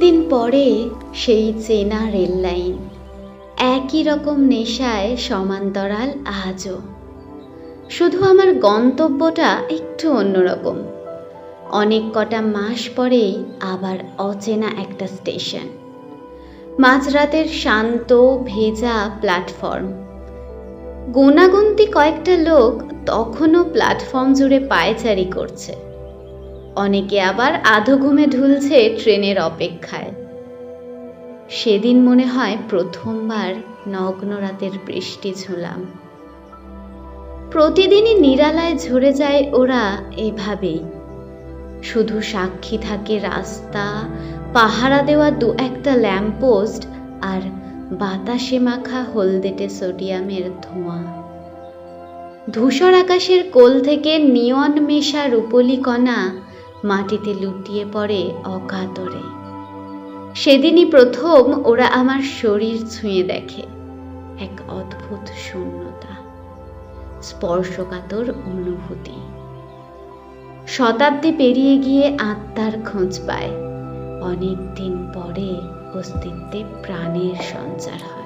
দিন পরে সেই চেনা রেল লাইন একই রকম নেশায় সমান্তরাল আজও। শুধু আমার গন্তব্যটা একটু অন্যরকম। অনেক কটা মাস পরেই আবার অচেনা একটা স্টেশন। মাঝরাতের শান্ত, ভেজা প্ল্যাটফর্ম। গুণাগুন্তি কয়েকটা লোক তখনও প্ল্যাটফর্ম জুড়ে পায়চারি করছে। অনেকে আবার আধো ঘুমে ঢুলছে ট্রেনের অপেক্ষায়। সেদিন মনে হয় প্রথমবার নগ্ন রাতের বৃষ্টি ঝুলাম। প্রতিদিনই নিরালায় ঝরে যায় ওরা এভাবেই। শুধু সাক্ষী থাকে রাস্তা, পাহারা দেওয়া দু একটা ল্যাম্পপোস্ট আর বাতাসে মাখা হলদেটে সোডিয়ামের ধোঁয়া। ধূসর আকাশের কোল থেকে নিয়ন মেশা রূপলি কণা মাটিতে লুটিয়ে পড়ে অকাতরে। সেদিনই প্রথম ওরা আমার শরীর ছুঁয়ে দেখে, এক অদ্ভুত শূন্যতা, স্পর্শকাতর অনুভূতি। শতাব্দী পেরিয়ে গিয়ে আত্মার খোঁজ পায় অনেক দিন পরে অস্তিত্বে প্রাণের সঞ্চার হয়।